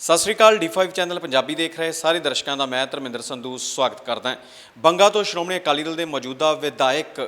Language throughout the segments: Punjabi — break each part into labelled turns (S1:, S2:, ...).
S1: ਸਤਿ ਸ਼੍ਰੀ ਅਕਾਲ D5 ਚੈਨਲ ਪੰਜਾਬੀ ਦੇਖ ਰਹੇ ਸਾਰੇ ਦਰਸ਼ਕਾਂ ਦਾ, ਮੈਂ ਧਰਮਿੰਦਰ ਸੰਧੂ ਸਵਾਗਤ ਕਰਦਾ ਹਾਂ। ਬੰਗਾ ਤੋਂ ਸ਼੍ਰੋਮਣੀ ਅਕਾਲੀ ਦਲ ਦੇ ਮੌਜੂਦਾ ਵਿਧਾਇਕ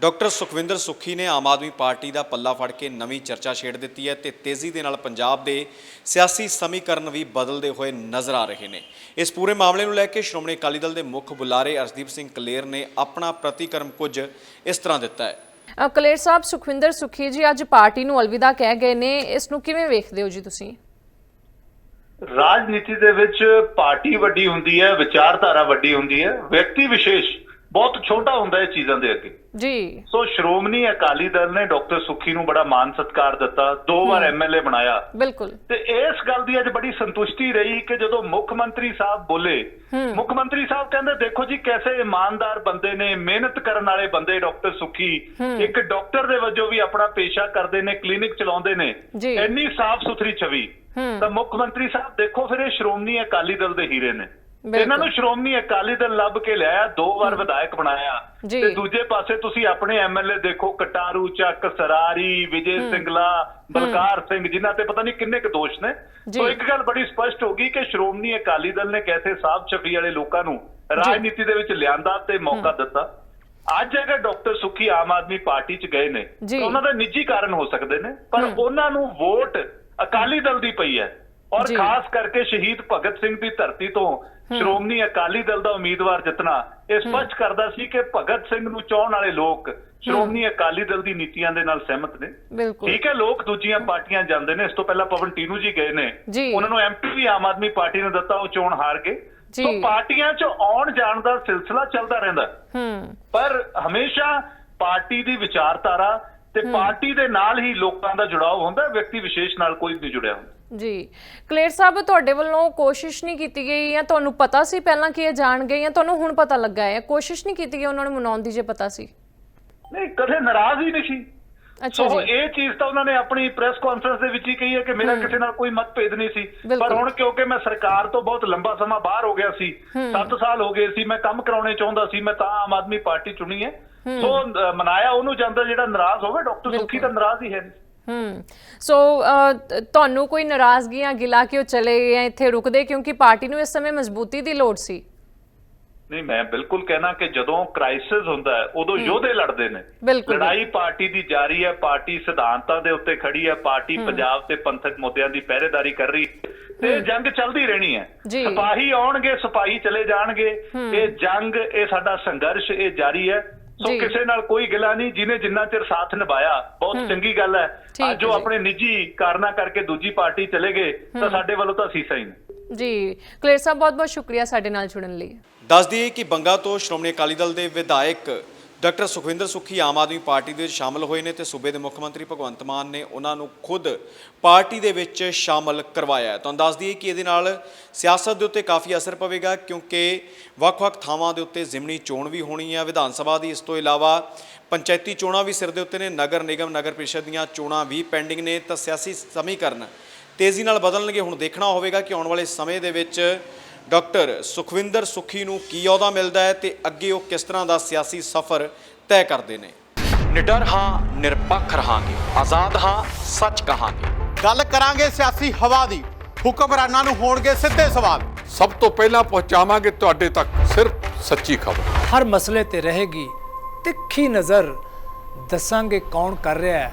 S1: ਡਾਕਟਰ ਸੁਖਵਿੰਦਰ ਸੁੱਖੀ ਨੇ ਆਮ ਆਦਮੀ ਪਾਰਟੀ ਦਾ ਪੱਲਾ ਫੜ ਕੇ ਨਵੀਂ ਚਰਚਾ ਛੇੜ ਦਿੱਤੀ ਹੈ ਤੇ ਤੇਜ਼ੀ ਦੇ ਨਾਲ ਪੰਜਾਬ ਦੇ ਸਿਆਸੀ ਸਮੀਕਰਨ ਵੀ ਬਦਲਦੇ ਹੋਏ ਨਜ਼ਰ ਆ ਰਹੇ ਨੇ। ਇਸ ਪੂਰੇ ਮਾਮਲੇ ਨੂੰ ਲੈ ਕੇ ਸ਼੍ਰੋਮਣੀ ਅਕਾਲੀ ਦਲ ਦੇ ਮੁੱਖ ਬੁਲਾਰੇ ਅਰਸ਼ਦੀਪ ਸਿੰਘ ਕਲੇਰ ਨੇ ਆਪਣਾ ਪ੍ਰਤੀਕਰਮ ਕੁਝ ਇਸ ਤਰ੍ਹਾਂ ਦਿੱਤਾ ਹੈ।
S2: ਕਲੇਰ ਸਾਹਿਬ, ਸੁਖਵਿੰਦਰ ਸੁਖੀ ਜੀ, ਅੱਜ ਪਾਰਟੀ ਨੂੰ ਅਲਵਿਦਾ ਕਹਿ ਗਏ ਨੇ। ਇਸ ਨੂੰ ਕਿਵੇਂ ਵੇਖਦੇ ਹੋ ਜੀ ਤੁਸੀਂ?
S3: ਰਾਜਨੀਤੀ ਦੇ ਵਿੱਚ ਪਾਰਟੀ ਵੱਡੀ ਹੁੰਦੀ ਹੈ ਵਿਚਾਰਧਾਰਾ ਵੱਡੀ ਹੁੰਦੀ ਹੈ ਵਿਅਕਤੀ ਵਿਸ਼ੇਸ਼ ਬਹੁਤ ਛੋਟਾ ਹੁੰਦਾ ਹੈ ਚੀਜ਼ਾਂ ਦੇ ਅੱਗੇ
S2: ਜੀ।
S3: ਸੋ ਸ਼੍ਰੋਮਣੀ ਅਕਾਲੀ ਦਲ ਨੇ ਡਾਕਟਰ ਸੁੱਖੀ ਨੂੰ ਬੜਾ ਮਾਨ ਸਤਿਕਾਰ ਦਿੱਤਾ ਦੋ ਵਾਰ ਐਮਐਲਏ ਬਣਾਇਆ।
S2: ਬਿਲਕੁਲ।
S3: ਤੇ ਇਸ ਗੱਲ ਦੀ ਅੱਜ ਬੜੀ ਸੰਤੁਸ਼ਟੀ ਰਹੀ ਕਿ ਜਦੋਂ ਮੁੱਖ ਮੰਤਰੀ ਸਾਹਿਬ ਬੋਲੇ ਮੁੱਖ ਮੰਤਰੀ ਸਾਹਿਬ ਕਹਿੰਦੇ ਦੇਖੋ ਜੀ ਕੈਸੇ ਇਮਾਨਦਾਰ ਬੰਦੇ ਨੇ ਮਿਹਨਤ ਕਰਨ ਵਾਲੇ ਬੰਦੇ ਡਾਕਟਰ ਸੁੱਖੀ ਇੱਕ ਡਾਕਟਰ ਦੇ ਵਜੋਂ ਵੀ ਆਪਣਾ ਪੇਸ਼ਾ ਕਰਦੇ ਨੇ ਕਲੀਨਿਕ ਚਲਾਉਂਦੇ ਨੇ। ਇੰਨੀ ਸਾਫ਼ ਸੁਥਰੀ ਛਵੀ। ਤਾਂ ਮੁੱਖ ਮੰਤਰੀ ਸਾਹਿਬ ਦੇਖੋ ਫਿਰ ਇਹ ਸ਼੍ਰੋਮਣੀ ਅਕਾਲੀ ਦਲ ਦੇ ਹੀਰੇ ਨੇ। ਇਹਨਾਂ ਨੂੰ ਸ਼੍ਰੋਮਣੀ ਅਕਾਲੀ ਦਲ ਲੱਭ ਕੇ ਲਿਆਇਆ ਦੋ ਵਾਰ ਵਿਧਾਇਕ ਬਣਾਇਆ। ਤੇ ਦੂਜੇ ਪਾਸੇ ਤੁਸੀਂ ਆਪਣੇ ਐਮਐਲਏ ਦੇਖੋ ਕਟਾਰੂ ਚੱਕ ਸਰਾਰੀ ਵਿਜੇ ਸਿੰਗਲਾ ਬਲਕਾਰ ਸਿੰਘ ਜਿਨ੍ਹਾਂ ਤੇ ਪਤਾ ਨਹੀਂ ਕਿੰਨੇ ਕੁ ਦੋਸ਼ ਨੇ। ਸੋ ਇੱਕ ਗੱਲ ਬੜੀ ਸਪਸ਼ਟ ਹੋ ਗਈ ਕਿ ਸ਼੍ਰੋਮਣੀ ਅਕਾਲੀ ਦਲ ਨੇ ਕੈਸੇ ਸਾਫ਼ ਛਵੀ ਵਾਲੇ ਲੋਕਾਂ ਨੂੰ ਰਾਜਨੀਤੀ ਦੇ ਵਿੱਚ ਲਿਆਂਦਾ ਤੇ ਮੌਕਾ ਦਿੱਤਾ। ਅੱਜ ਅਗਰ ਡਾਕਟਰ ਸੁਖੀ ਆਮ ਆਦਮੀ ਪਾਰਟੀ ਚ ਗਏ ਨੇ। ਤਾਂ ਉਹਨਾਂ ਦਾ ਨਿੱਜੀ ਕਾਰਨ ਹੋ ਸਕਦੇ ਨੇ ਪਰ ਉਹਨਾਂ ਨੂੰ ਵੋਟ ਅਕਾਲੀ ਦਲ ਦੀ ਪਈ ਹੈ। ਔਰ। ਖਾਸ ਕਰਕੇ ਸ਼ਹੀਦ ਭਗਤ ਸਿੰਘ ਦੀ ਧਰਤੀ ਤੋਂ ਸ਼੍ਰੋਮਣੀ ਅਕਾਲੀ ਦਲ ਦਾ ਉਮੀਦਵਾਰ ਜਿੱਤਣਾ ਇਹ ਸਪਸ਼ਟ ਕਰਦਾ ਸੀ ਕਿ ਭਗਤ ਸਿੰਘ ਨੂੰ ਚਾਹਣ ਵਾਲੇ ਲੋਕ ਸ਼੍ਰੋਮਣੀ ਅਕਾਲੀ ਦਲ ਦੀ ਨੀਤੀਆਂ ਦੇ ਨਾਲ ਸਹਿਮਤ ਨੇ। ਠੀਕ ਹੈ ਲੋਕ ਦੂਜੀਆਂ ਪਾਰਟੀਆਂ ਜਾਂਦੇ ਨੇ। ਇਸ ਤੋਂ ਪਹਿਲਾਂ ਪਵਨ ਟੀਨੂ ਜੀ ਗਏ ਨੇ। ਉਹਨਾਂ ਨੂੰ ਐਮਪੀ ਵੀ ਆਮ ਆਦਮੀ ਪਾਰਟੀ ਨੇ ਦਿੱਤਾ ਉਹ ਚੋਣ ਹਾਰ ਗਏ। ਸੋ ਪਾਰਟੀਆਂ 'ਚ ਆਉਣ ਜਾਣ ਦਾ ਸਿਲਸਿਲਾ ਚੱਲਦਾ ਰਹਿੰਦਾ। ਪਰ ਹਮੇਸ਼ਾ ਪਾਰਟੀ ਦੀ ਵਿਚਾਰਧਾਰਾ ਤੇ ਪਾਰਟੀ ਦੇ ਨਾਲ ਹੀ ਲੋਕਾਂ ਦਾ ਜੁੜਾਅ ਹੁੰਦਾ ਵਿਅਕਤੀ ਵਿਸ਼ੇਸ਼ ਨਾਲ ਕੋਈ ਨਹੀਂ ਜੁੜਿਆ ਹੁੰਦਾ।
S2: ਜੀ। ਕਲੇਰ ਸਾਹਿਬ ਤੁਹਾਡੇ ਵੱਲੋਂ ਕੋਸ਼ਿਸ਼ ਨਹੀਂ ਕੀਤੀ ਗਈ ਜਾਂ ਤੁਹਾਨੂੰ ਪਤਾ ਸੀ ਪਹਿਲਾਂ ਕਿ ਇਹ ਜਾਣ ਗਏ ਜਾਂ ਤੁਹਾਨੂੰ ਹੁਣ ਪਤਾ ਲੱਗਾ ਹੈ? ਕੋਸ਼ਿਸ਼ ਨਹੀਂ ਕੀਤੀ ਗਈ ਉਹਨਾਂ ਨੂੰ ਮਨਾਉਣ ਦੀ ਜੇ ਪਤਾ ਸੀ?
S3: ਨਹੀਂ ਕਦੇ ਨਾਰਾਜ਼ ਹੀ ਨਹੀਂ ਸੀ।
S2: ਅੱਛਾ
S3: ਸੋ ਇਹ ਚੀਜ਼ ਤਾਂ ਉਹਨਾਂ ਨੇ ਆਪਣੀ ਪ੍ਰੈਸ ਕਾਨਫਰੰਸ ਦੇ ਵਿੱਚ ਹੀ ਕਹੀ ਹੈ ਕਿ ਮੇਰਾ ਕਿਸੇ ਨਾਲ ਕੋਈ ਮਤਭੇਦ ਨਹੀਂ ਸੀ। ਪਰ ਹੁਣ ਕਿਉਂਕਿ ਮੈਂ ਸਰਕਾਰ ਤੋਂ ਬਹੁਤ ਲੰਬਾ ਸਮਾਂ ਬਾਹਰ ਹੋ ਗਿਆ ਸੀ 7 ਸਾਲ ਹੋ ਗਏ ਸੀ ਮੈਂ ਕੰਮ ਕਰਾਉਣੇ ਚਾਹੁੰਦਾ ਸੀ ਮੈਂ ਤਾਂ ਆਮ ਆਦਮੀ ਪਾਰਟੀ ਚੁਣੀ ਹੈ। ਸੋ ਮਨਾਇਆ ਉਹਨੂੰ ਜਾਂਦਾ ਜਿਹੜਾ ਨਾਰਾਜ਼ ਹੋਵੇ ਡਾਕਟਰ ਸੁੱਖੀ ਤਾਂ ਨਾਰਾਜ਼ ਹੀ ਹੈ ਨਹੀਂ।
S2: ਹੂੰ। ਸੋ ਤੁਹਾਨੂੰ ਕੋਈ ਨਾਰਾਜ਼ਗੀ ਜਾਂ ਗਿਲਾ ਕਿ ਉਹ ਚਲੇ ਗਏ ਇੱਥੇ ਰੁਕਦੇ? ਕਿਉਂਕਿ ਪਾਰਟੀ ਨੂੰ ਇਸ ਸਮੇਂ ਮਜ਼ਬੂਤੀ ਦੀ ਲੋੜ ਸੀ।
S3: ਨਹੀਂ ਮੈਂ ਬਿਲਕੁਲ ਕਹਿਣਾ ਕਿ ਜਦੋਂ ਕ੍ਰਾਈਸਿਸ ਹੁੰਦਾ ਹੈ ਉਦੋਂ ਯੋਧੇ ਲੜਦੇ ਨੇ। ਲੜਾਈ ਪਾਰਟੀ ਦੀ ਜਾਰੀ ਹੈ ਪਾਰਟੀ ਸਿਧਾਂਤਾਂ ਦੇ ਉੱਤੇ ਖੜੀ ਹੈ ਪਾਰਟੀ ਪੰਜਾਬ ਤੇ ਪੰਥਕ ਮੁੱਦਿਆਂ ਦੀ ਪਹਿਰੇਦਾਰੀ ਕਰ ਰਹੀ ਤੇ ਜੰਗ ਚੱਲਦੀ ਰਹਿਣੀ ਹੈ। ਸਿਪਾਹੀ ਆਉਣਗੇ ਸਿਪਾਹੀ ਚਲੇ ਜਾਣਗੇ। ਇਹ ਜੰਗ ਇਹ ਸਾਡਾ ਸੰਘਰਸ਼ ਇਹ ਜਾਰੀ ਹੈ। ਸੋ। ਕਿਸੇ ਨਾਲ ਕੋਈ ਗਿਲਾ ਨਹੀਂ ਜਿਹਨੇ ਜਿੰਨਾ ਚਿਰ ਸਾਥ ਨਿਭਾਇਆ ਬਹੁਤ ਚੰਗੀ ਗੱਲ ਹੈ। ਅੱਜ
S2: ਹੈ ਜੀ।
S3: ਆਪਣੇ ਨਿੱਜੀ ਕਾਰਨਾਂ ਕਰਕੇ ਦੂਜੀ ਪਾਰਟੀ ਚਲੇ ਗਏ ਤਾਂ ਸਾਡੇ ਵੱਲੋਂ ਤਾਂ ਸੀਸਾ ਹੀ ਨਹੀਂ।
S2: ਜੀ, ਕਲੇਰ ਸਾਹਿਬ, ਬਹੁਤ ਬਹੁਤ ਸ਼ੁਕਰੀਆ ਸਾਡੇ ਨਾਲ ਜੁੜਨ ਲਈ।
S1: ਦੱਸ ਦਈਏ ਕਿ ਬੰਗਾ ਤੋਂ ਸ਼੍ਰੋਮਣੀ ਅਕਾਲੀ ਦਲ ਦੇ ਵਿਧਾਇਕ ਡਾਕਟਰ ਸੁਖਵਿੰਦਰ ਸੁੱਖੀ ਆਮ ਆਦਮੀ ਪਾਰਟੀ ਦੇ ਵਿੱਚ ਸ਼ਾਮਲ ਹੋਏ ਨੇ ਤੇ ਸੂਬੇ ਦੇ ਮੁੱਖ ਮੰਤਰੀ ਭਗਵੰਤ ਮਾਨ ਨੇ ਉਹਨਾਂ ਨੂੰ ਖੁਦ ਪਾਰਟੀ ਦੇ ਵਿੱਚ ਸ਼ਾਮਲ ਕਰਵਾਇਆ ਤੁਹਾਨੂੰ ਦੱਸ ਦਈਏ ਕਿ ਇਹਦੇ ਨਾਲ ਸਿਆਸਤ ਦੇ ਉੱਤੇ ਕਾਫੀ ਅਸਰ ਪਵੇਗਾ ਕਿਉਂਕਿ ਵੱਖ-ਵੱਖ ਥਾਵਾਂ ਦੇ ਉੱਤੇ ਜ਼ਿਮਨੀ ਚੋਣ ਵੀ ਹੋਣੀ ਹੈ ਵਿਧਾਨ ਸਭਾ ਦੀ ਇਸ ਤੋਂ ਇਲਾਵਾ ਪੰਚਾਇਤੀ ਚੋਣਾਂ ਵੀ ਸਿਰ ਦੇ ਉੱਤੇ ਨੇ। ਨਗਰ ਨਿਗਮ, ਨਗਰ ਪ੍ਰੀਸ਼ਦ ਦੀਆਂ ਚੋਣਾਂ ਵੀ ਪੈਂਡਿੰਗ ਨੇ। ਤਾਂ ਸਿਆਸੀ ਸਮੀਕਰਨ ਤੇਜ਼ੀ ਨਾਲ ਬਦਲਣਗੇ। ਹੁਣ ਦੇਖਣਾ ਹੋਵੇਗਾ ਕਿ ਆਉਣ ਵਾਲੇ ਸਮੇਂ ਦੇ ਵਿੱਚ ਡਾਕਟਰ ਸੁਖਵਿੰਦਰ ਸੁਖੀ ਨੂੰ ਕੀ ਅਹੁਦਾ ਮਿਲਦਾ ਹੈ ਤੇ ਅੱਗੇ ਉਹ ਕਿਸ ਤਰ੍ਹਾਂ ਦਾ ਸਿਆਸੀ ਸਫ਼ਰ ਤੈਅ ਕਰਦੇ ਨੇ।
S4: ਨਿਡਰ ਹਾਂ ਨਿਰਪੱਖ ਰਹਾਂਗੇ। ਆਜ਼ਾਦ ਹਾਂ ਸੱਚ ਕਹਾਂਗੇ।
S5: ਗੱਲ ਕਰਾਂਗੇ ਸਿਆਸੀ ਹਵਾ ਦੀ। ਹੁਕਮਰਾਨਾਂ ਨੂੰ ਹੋਣਗੇ ਸਿੱਧੇ ਸਵਾਲ।
S6: ਸਭ ਤੋਂ ਪਹਿਲਾਂ ਪਹੁੰਚਾਵਾਂਗੇ ਤੁਹਾਡੇ ਤੱਕ। ਸਿਰਫ ਸੱਚੀ ਖਬਰ।
S7: ਹਰ ਮਸਲੇ ਤੇ ਰਹੇਗੀ ਤਿੱਖੀ ਨਜ਼ਰ। ਦੱਸਾਂਗੇ ਕੌਣ ਕਰ ਰਿਹਾ ਹੈ।